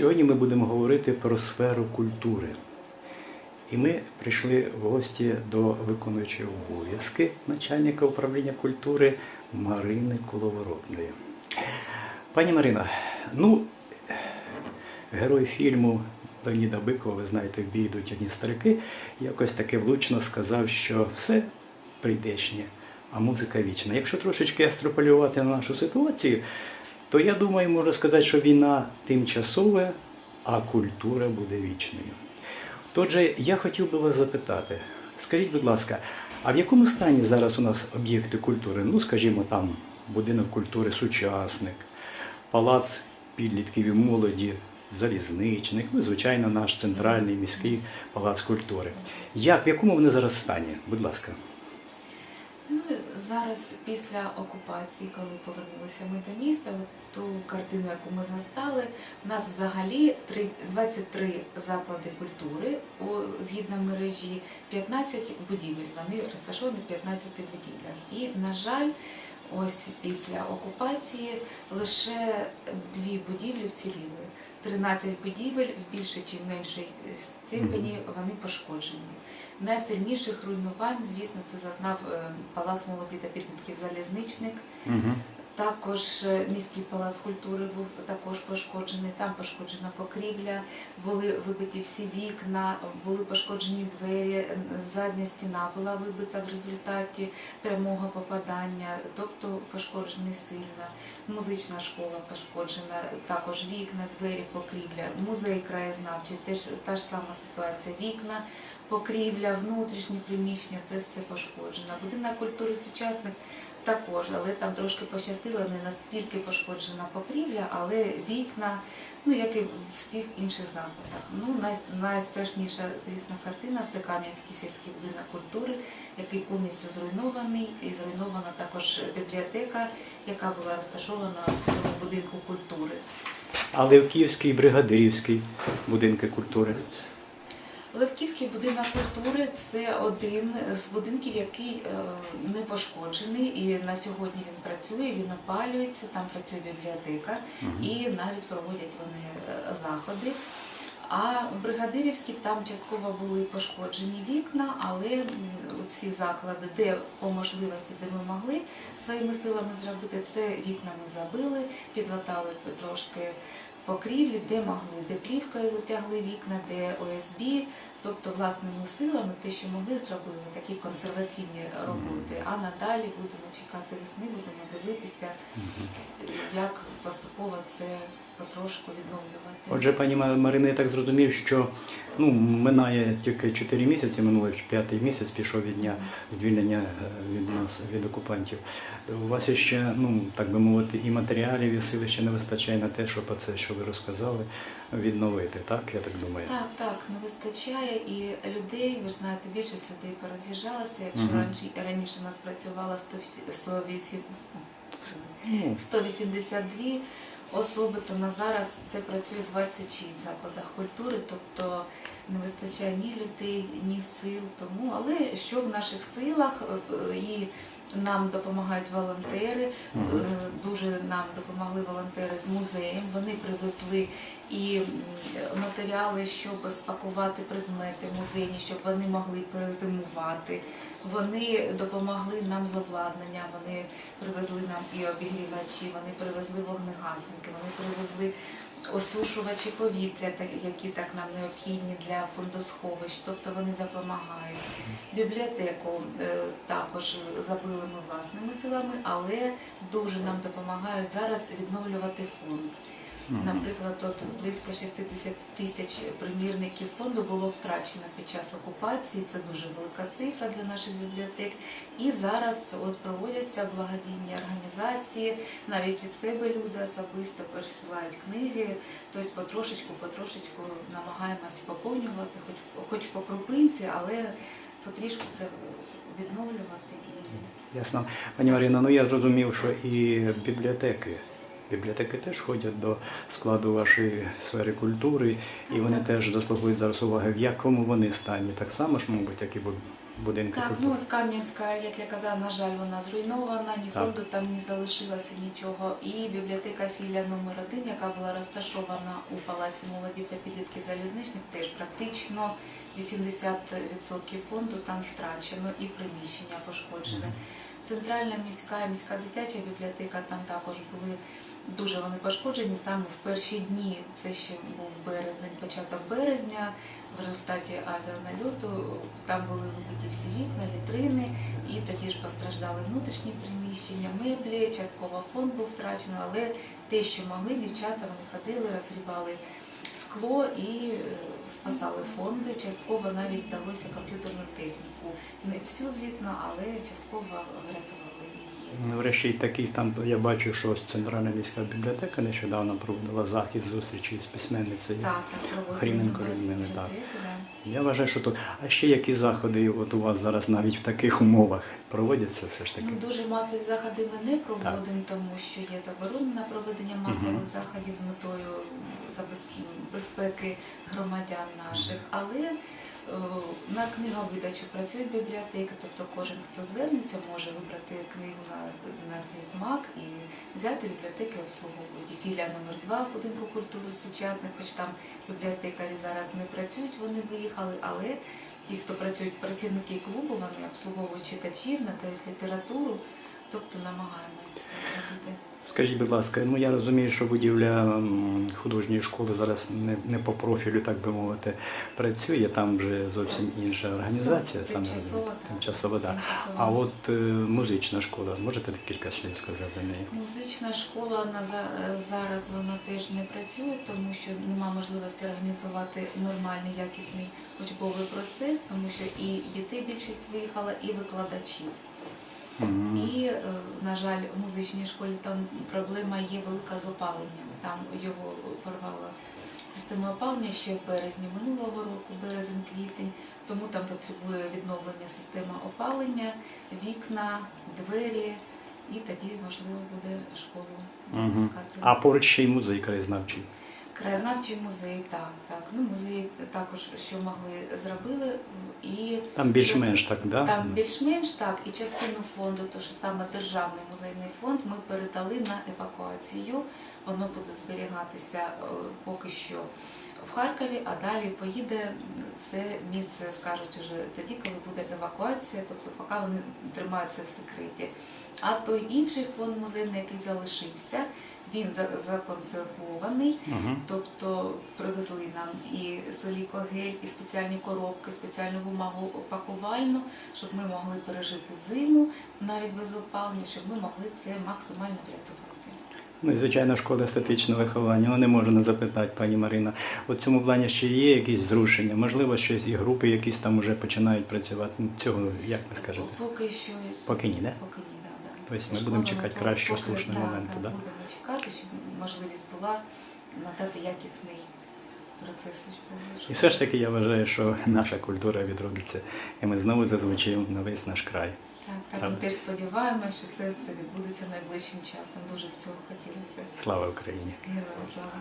Сьогодні ми будемо говорити про сферу культури. І ми прийшли в гості до виконуючої обов'язки начальника управління культури Марини Коловоротної. Пані Марина, ну, герой фільму Леоніда Бикова, ви знаєте, в бій одні старики, якось таки влучно сказав, що все прийдешнє, а музика вічна. Якщо трошечки екстраполювати на нашу ситуацію, то я думаю, можу сказати, що війна тимчасова, а культура буде вічною. Отже, я хотів би вас запитати, скажіть, будь ласка, а в якому стані зараз у нас об'єкти культури? Ну, скажімо, там будинок культури сучасник, палац підлітків і молоді, залізничник, ну, і, звичайно, наш центральний міський палац культури. Як, в якому вони зараз стані? Будь ласка. Зараз після окупації, коли повернулися ми до міста, ту картину, яку ми застали, у нас взагалі три- 23 заклади культури згідно мережі, 15 будівель. Вони розташовані в 15 будівлях. І, на жаль, ось після окупації лише дві будівлі вціліли. 13 будівель в більшій чи в меншій степені вони пошкоджені. Найсильніших руйнувань, звісно, це зазнав е, Палац молоді та підлітків залізничник. Також е, міський палац культури був також пошкоджений. Там пошкоджена покрівля, були вибиті всі вікна, були пошкоджені двері, е, задня стіна була вибита в результаті прямого попадання, тобто пошкоджений сильно. Музична школа пошкоджена, також вікна, двері, покрівля, музей краєзнавчий, теж та ж сама ситуація. Вікна, покрівля, внутрішні приміщення це все пошкоджено. Будинок культури сучасник також, але там трошки пощастило, не настільки пошкоджена покрівля, але вікна, ну як і в всіх інших закладах. Ну, най, найстрашніша, звісно, картина це Кам'янський сільський будинок культури, який повністю зруйнований, і зруйнована також бібліотека, яка була розташована в цьому будинку культури. А Левківський, Бригадирівський будинки культури. Будинок культури це один з будинків, який е, не пошкоджений, і на сьогодні він працює, він опалюється, там працює бібліотека, і навіть проводять вони е, заходи. А в Бригадирівській там частково були пошкоджені вікна, але всі заклади, де по можливості, де ми могли своїми силами зробити, це вікна ми забили, підлатали трошки покрівлі, де могли, де плівкою затягли вікна, де ОСБ, тобто власними силами те, що могли, зробили такі консерваційні роботи. А надалі будемо чекати весни, будемо дивитися, як поступово це потрошку відновлювати. Отже, пані Ма- Марина, я так зрозумів, що ну, минає тільки 4 місяці, минулий п'ятий місяць пішов від дня звільнення е, від нас, від окупантів. У вас ще, ну, так би мовити, і матеріалів, і сили ще не вистачає на те, щоб це, що ви розказали, відновити, так? Я так думаю. Так, так, не вистачає і людей, ви ж знаєте, більшість людей пороз'їжджалася. Якщо Мгм. раніше, раніше у нас працювало 108, Ну, 182 особи, то на зараз це працює 26 в закладах культури, тобто не вистачає ні людей, ні сил. Тому, але що в наших силах е, е, і нам допомагають волонтери. Е, Дуже нам допомогли волонтери з музеєм. Вони привезли і матеріали, щоб спакувати предмети музейні, щоб вони могли перезимувати. Вони допомогли нам з обладнанням, вони привезли нам і обігрівачі, вони привезли вогнегасники, вони привезли осушувачі повітря, які так нам необхідні для фондосховищ, тобто вони допомагають. Бібліотеку е, також забили ми власними силами, але дуже нам допомагають зараз відновлювати фонд. Наприклад, от близько 60 тисяч примірників фонду було втрачено під час окупації. Це дуже велика цифра для наших бібліотек. І зараз от проводяться благодійні організації. Навіть від себе люди особисто пересилають книги. Тобто потрошечку, потрошечку намагаємось поповнювати, хоч хоч по крупинці, але потрішку це відновлювати. Ясно. Пані Марина, ну я зрозумів, що і бібліотеки. Бібліотеки теж входять до складу вашої сфери культури, і вони Так. теж заслуговують зараз уваги. В якому вони стані? Так само ж, мабуть, як і бу- будинки Так, ну от Кам'янська, як я казала, на жаль, вона зруйнована, ні Так. фонду там не залишилося нічого. І бібліотека філія номер 1 яка була розташована у Палаці молоді та підлітки залізничних, теж практично 80% фонду там втрачено і приміщення пошкоджене. Центральна міська, міська дитяча бібліотека там також були дуже вони пошкоджені. Саме в перші дні, це ще був березень, початок березня. В результаті авіанальоту там були вибиті всі вікна, вітрини, і тоді ж постраждали внутрішні приміщення, меблі, частково фонд був втрачений, але те, що могли, дівчата вони ходили, розгрібали скло і е, спасали фонди. Частково навіть вдалося комп'ютерну техніку. Не всю, звісно, але частково врятували Врешті такий там я бачу, що ось Центральна міська бібліотека нещодавно проводила захід зустрічі з письменницею. Так, так, проводили Людмили, так. да. Я вважаю, що тут. А ще які заходи от у вас зараз навіть в таких умовах проводяться все ж таки? Ну, дуже масові заходи ми не проводимо, тому що є заборона на проведення масових заходів з метою безпеки громадян наших. Але на книговидачу працюють бібліотеки, тобто кожен, хто звернеться, може вибрати книгу на, на свій смак і взяти бібліотеки обслуговують. Філія номер 2 в будинку культури сучасних, хоч там бібліотекарі зараз не працюють, вони виїхали, але ті, хто працюють, працівники клубу, вони обслуговують читачів, надають літературу, тобто намагаємось робити. Скажіть, будь ласка, ну я розумію, що будівля художньої школи зараз не, не по профілю, так би мовити, працює. Там вже зовсім інша організація, саме тимчасово, так. тимчасово, да. А от е, музична школа, можете кілька слів сказати за неї? Музична школа на зараз вона теж не працює, тому що нема можливості організувати нормальний якісний учбовий процес, тому що і дітей більшість виїхала, і викладачів. Мгм. І, е, на жаль, в музичній школі там проблема є велика з опаленням. Там його порвала система опалення ще в березні минулого року, березень-квітень, тому там потребує відновлення системи опалення, вікна, двері, і тоді можливо буде школу запускати. А поруч ще й музей краєзнавчий. Краєзнавчий музей, так, так. Ну, музей також що могли зробили. І Там більш-менш так, да? там більш-менш так, і частину фонду, то що саме державний музейний фонд, ми передали на евакуацію. Воно буде зберігатися е, поки що в Харкові, а далі поїде це місце, скажуть уже тоді, коли буде евакуація, тобто поки вони тримаються в секреті. А той інший фонд музейний, який залишився, він за- законсервований. Угу. Тобто привезли нам і силікогель, і спеціальні коробки, спеціальну бумагу пакувальну, щоб ми могли пережити зиму навіть без опалення, щоб ми могли це максимально врятувати. Ну і звичайно, школа естетичного виховання. Ну не можу не запитати, пані Марина. От цьому плані ще є якісь зрушення, можливо, щось і групи якісь там вже починають працювати. Ну, цього як ви скажете? Поки що Поки ні, не? поки ні, да, да. Тобто ми будемо чекати кращого, слушного да, моменту, да, да? Будемо чекати, щоб можливість була надати якісний процес. І все ж таки я вважаю, що наша культура відродиться, і ми знову зазвучимо на весь наш край. Так, так, ми теж сподіваємося, що це все відбудеться найближчим часом. Дуже б цього хотілося. Слава Україні! Героям слава!